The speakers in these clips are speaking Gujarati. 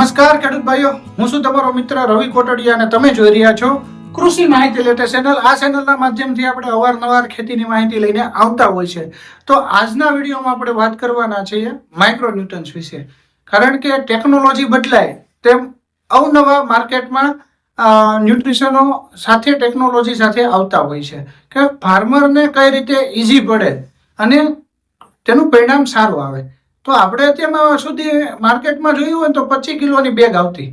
નમસ્કાર ખેડૂત ભાઈઓ, હું છું તમારો મિત્ર રવિ કોટડિયા અને તમે જોઈ રહ્યા છો કૃષિ માહિતી લેટેસ્ટ ચેનલ આ ચેનલના માધ્યમથી આપણે અવારનવાર ખેતીની માહિતી લઈને આવતા હોય છે. તો આજના વિડીયોમાં આપણે વાત કરવાના છીએ માઇક્રો ન્યૂટન્સ વિશે. કારણ કે ટેકનોલોજી બદલાય તેમ અવનવા માર્કેટમાં ન્યુટ્રિશનો સાથે ટેકનોલોજી સાથે આવતા હોય છે કે ફાર્મરને કઈ રીતે ઇઝી પડે અને તેનું પરિણામ સારું આવે. તો આપણે તેમાં સુધી માર્કેટમાં જોયું હોય તો પચીસ કિલોની બેગ આવતી.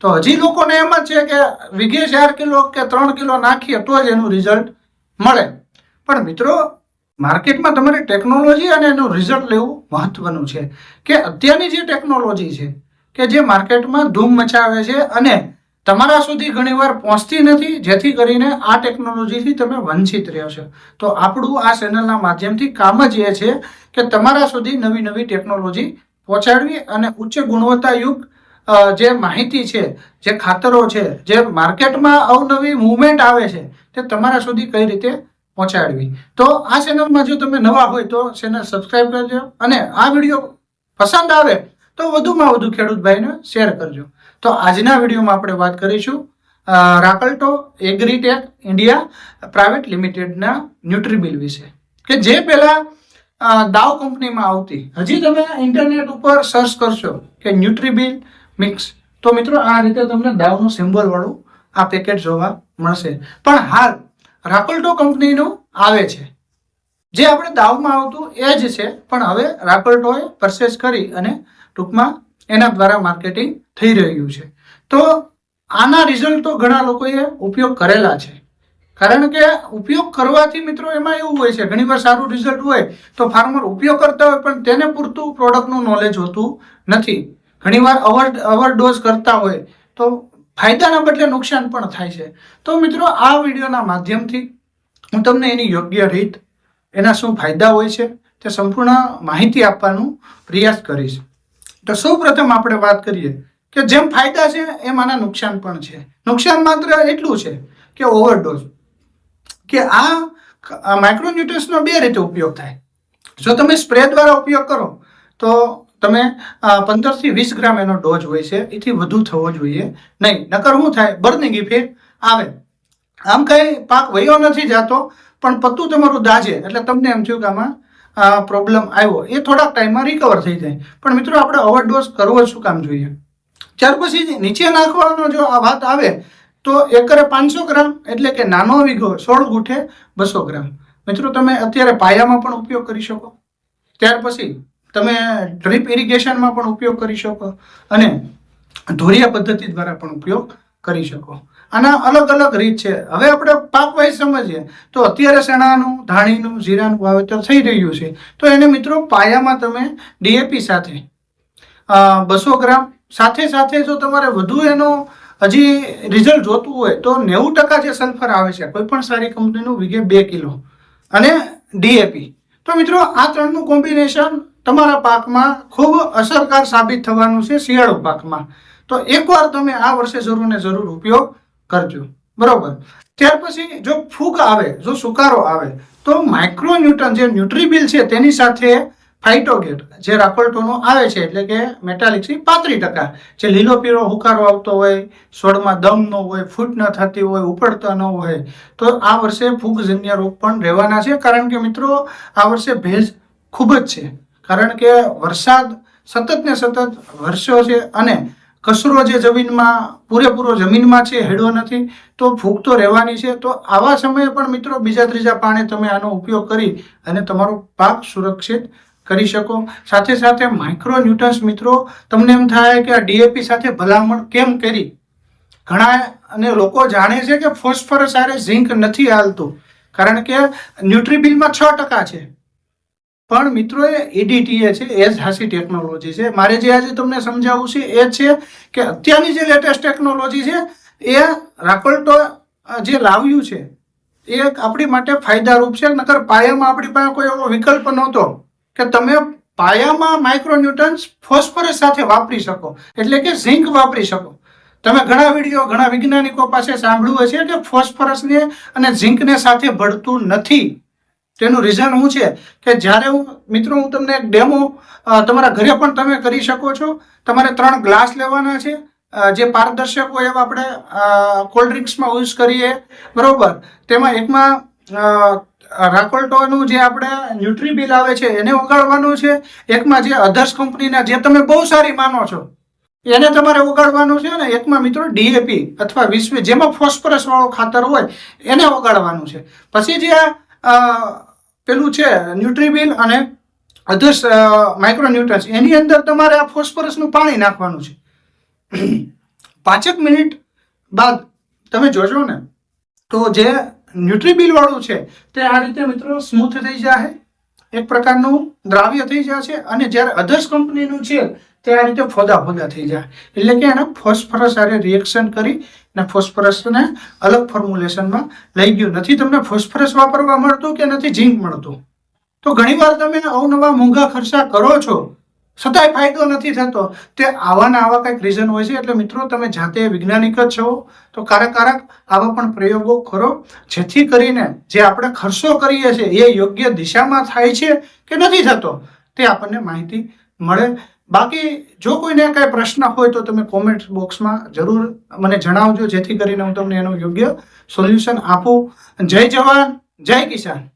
તો હજી લોકોને એમ જ છે કે વીઘે ચાર કિલો કે ત્રણ કિલો નાખીએ તો જ એનું રિઝલ્ટ મળે. પણ મિત્રો, માર્કેટમાં તમારે ટેકનોલોજી અને એનું રિઝલ્ટ લેવું મહત્વનું છે. કે અત્યારની જે ટેકનોલોજી છે, કે જે માર્કેટમાં ધૂમ મચાવે છે અને તમારા સુધી ઘણીવાર પહોંચતી નથી, જેથી કરીને આ ટેકનોલોજીથી તમે વંચિત રહ્યો છો. તો આપણું આ ચેનલના માધ્યમથી કામ જ એ છે કે તમારા સુધી નવી નવી ટેકનોલોજી પહોંચાડવી અને ઉચ્ચ ગુણવત્તાયુક્ત જે માહિતી છે, જે ખાતરો છે, જે માર્કેટમાં અવનવી મુવમેન્ટ આવે છે, તે તમારા સુધી કઈ રીતે પહોંચાડવી. તો આ ચેનલમાં જો તમે નવા હોય તો ચેનલ સબસ્ક્રાઈબ કરજો અને આ વીડિયો પસંદ આવે તો વધુમાં વધુ ખેડૂત ભાઈને શેર કરજો. તો આજના વિડીયોમાં આપણે વાત કરીશું રાકલટો એગ્રીટેક ઇન્ડિયા પ્રાઇવેટ લિમિટેડના ન્યુટ્રીબિલ વિશે. કે જે પહેલાં દાવ કંપનીમાં આવતી. હજી તમે ઇન્ટરનેટ ઉપર સર્ચ કરશો કે ન્યુટ્રીબિલ મિક્સ, તો મિત્રો આ રીતે તમને દાવનું સિમ્બોલ વાળું આ પેકેટ જોવા મળશે. પણ હાલ રાકલ્ટો કંપનીનું આવે છે. જે આપણે દાવમાં આવતું એ જ છે, પણ હવે રાકલ્ટોએ પરચેસ કરી અને ટૂંકમાં એના દ્વારા માર્કેટિંગ થઈ રહ્યું છે. તો આના રિઝલ્ટ તો ઘણા લોકોએ ઉપયોગ કરેલા છે. કારણ કે ઉપયોગ કરવાથી મિત્રો એમાં એવું હોય છે ઘણીવાર સારું રિઝલ્ટ હોય તો ફાર્મર ઉપયોગ કરતા હોય પણ તેને પૂરતું પ્રોડક્ટનું નોલેજ હોતું નથી. ઘણીવાર અવર ઓવરડોઝ કરતા હોય તો ફાયદાના બદલે નુકસાન પણ થાય છે. તો મિત્રો આ વિડીયોના માધ્યમથી હું તમને એની યોગ્ય રીત, એના શું ફાયદા હોય છે તે સંપૂર્ણ માહિતી આપવાનું પ્રયાસ કરીશ. તો સૌ પ્રથમ આપણે વાત કરીએ કે જેમ ફાયદા છે, એમ આના નુકસાન પણ છે. નુકસાન માત્ર એટલું છે કે ઓવરડોઝ. કે આ માઇક્રોન્યુટ્રન્સનો બે રીતે ઉપયોગ થાય. જો તમે સ્પ્રે દ્વારા ઉપયોગ કરો, તો તમે પંદરથી વીસ ગ્રામ એનો ડોઝ હોય છે. એથી વધુ થવો જોઈએ નહીં. નકર શું થાય? બર્નિંગ ઇફેક્ટ આવે. આમ કંઈ પાક વયો નથી જાતો, પણ પત્તું તમારું દાજે. એટલે તમને એમ થયું કે આમાં પ્રોબ્લેમ આવ્યો, એ થોડાક ટાઈમમાં રિકવર થઈ જાય. પણ મિત્રો, આપણે ઓવરડોઝ કરવો શું કામ જોઈએ? ત્યાર પછી નીચે નાખવાનો જો આ વાત આવે, તો એકરે પાંચસો ગ્રામ, એટલે કે નાનો વીઘો સોળ ગુઠે બસો ગ્રામ. મિત્રો, તમે અત્યારે પાયામાં પણ ઉપયોગ કરી શકો. ત્યાર પછી તમે ડ્રીપ ઇરિગેશનમાં પણ ઉપયોગ કરી શકો. અને ધોરિયા પદ્ધતિ દ્વારા પણ ઉપયોગ કરી શકો. આના અલગ અલગ રીત છે. હવે આપણે પાક વાઇઝ સમજીએ, તો અત્યારે ચણાનું ધાણીનું, જીરાનું વાવેતર થઈ રહ્યું છે. તો એને મિત્રો પાયામાં તમે ડીએપી સાથે બસો ગ્રામ, સાથે સાથે જો તમારે વધુ એનો હજી રિઝલ્ટ જોતું હોય, તો નેવું ટકા જે સલ્ફર આવે છે, કોઈ પણ સારી કંપનીનું વીઘે બે કિલો અને ડીએપી તો મિત્રો આ ત્રણનું કોમ્બિનેશન તમારા પાકમાં ખૂબ અસરકાર સાબિત થવાનું છે શિયાળુ પાકમાં. તો એકવાર તમે આ વર્ષે જરૂર ને જરૂર ઉપયોગ કરજો. બરોબર? ત્યાર પછી જો ફૂગ આવે, જો સુકારો આવે, તો માઇક્રોન્યુટન જે ન્યુટ્રીબિલ છે તેની સાથે ફાઇટોગેટ જે રાકોલ્ટોનો આવે છે, એટલે કે મેટાલિક્સની પાંત્રીસ ટકા. જે લીલો પીળો હુકારો આવતો હોય છોડમાં દમ ન હોય, ફૂટ ન થતી હોય, ઉપડતા ન હોય, તો આ વર્ષે ફૂગજન્ય રોગ પણ રહેવાના છે. કારણ કે મિત્રો, આ વર્ષે ભેજ ખૂબ જ છે. કારણ કે વરસાદ સતત ને સતત વરસ્યો છે અને કચરો જે જમીનમાં, પૂરેપૂરો જમીનમાં છે હેડો નથી, તો ફૂગ તો રહેવાની છે. તો આવા સમયે પણ મિત્રો બીજા ત્રીજા પાણે તમે આનો ઉપયોગ કરી અને તમારો પાક સુરક્ષિત કરી શકો. સાથે સાથે માઇક્રો ન્યૂટન્સ મિત્રો, તમને એમ થાય કે આ ડીએપી સાથે ભલામણ કેમ કરી? ઘણા અને લોકો જાણે છે કે ફોસ્ફરસ આરે ઝીંક નથી હાલતું. કારણ કે ન્યુટ્રીબિલમાં છ ટકા છે. પણ મિત્રો એ એડીટીએ છે, એ જ હાસી ટેકનોલોજી છે. મારે જે આજે તમને સમજાવવું છે, એ છે કે અત્યારની જે લેટેસ્ટ ટેકનોલોજી છે, એ રાકોલ્ટો જે લાવ્યું છે, એ આપણી માટે ફાયદારૂપ છે. નકર પાયામાં આપણી પાસે કોઈ એવો વિકલ્પ નહોતો કે તમે પાયામાં માઇક્રોન્યુટન્સ ફોસ્ફરસ સાથે વાપરી શકો. એટલે કે ઝિંક વાપરી શકો. તમે ઘણા વીડિયો, ઘણા વૈજ્ઞાનિકો પાસે સાંભળ્યું હશે કે ફોસ્ફરસને અને ઝિંકને સાથે ભળતું નથી. તેનું રીઝન શું છે? કે જ્યારે હું, મિત્રો, હું તમને ડેમો તમારા ઘરે પણ તમે કરી શકો છો. તમારે ત્રણ ગ્લાસ લેવાના છે. જે પારદર્શક હોય એવા આપણે કોલ્ડ ડ્રિંક્સમાં યુઝ કરીએ. બરાબર? તેમાં એકમાં રાકોલટોનું જે આપણે ન્યુટ્રીબિલ આવે છે, એને ઉગાડવાનું છે. એકમાં જે અધર્સ કંપનીના જે તમે બહુ સારી માનો છો, એને તમારે ઉગાડવાનું છે અને એકમાં, મિત્રો ડીએપી અથવા વિશ્વ, જેમાં ફોસ્ફરસ વાળું ખાતર હોય, એને ઉગાડવાનું છે. પછી જે આ પેલું છે, ન્યુટ્રીબિલ અને અધર્સ માઇક્રોન્યુટ્રન્સ એની અંદર તમારે આ ફોસ્ફરસનું પાણી નાખવાનું છે. પાંચેક મિનિટ બાદ તમે જોજો ને. તો જે ન્યુટ્રીબિલ વાળું છે, તે આ રીતે મિત્રો સ્મૂથ થઈ જશે એક પ્રકારનું દ્રાવ્ય થઈ જશે અને જ્યારે અધર્સ કંપનીનું છે તે રીતે ફોદા ફોદા થઈ જાય. એટલે કે એને ફોસ્ફરસ આરે રિએક્શન કરી ને ફોસ્ફરસને અલગ ફોર્મ્યુલેશનમાં લઈ ગયું. નથી તમને ફોસ્ફરસ વાપરવા મળતું કે નથી ઝીંક મળતું? તો ઘણીવાર તમે અવનવા મોંઘા ખર્ચા કરો છો, છતાંય ફાયદો નથી થતો. તે આવાના આવા કંઈક રીઝન હોય છે. એટલે મિત્રો, તમે જાતે વૈજ્ઞાનિક જ છો. તો કારક આવા પણ પ્રયોગો કરો જેથી કરીને જે આપણે ખર્ચો કરીએ છીએ એ યોગ્ય દિશામાં થાય છે કે નથી થતો, તે આપણને માહિતી મળે. બાકી જો કોઈને કાંઈ પ્રશ્ન હોય તો તમે કોમેન્ટ બોક્સમાં જરૂર મને જણાવજો, જેથી કરીને હું તમને એનું યોગ્ય સોલ્યુશન આપું. જય જવાન, જય કિસાન.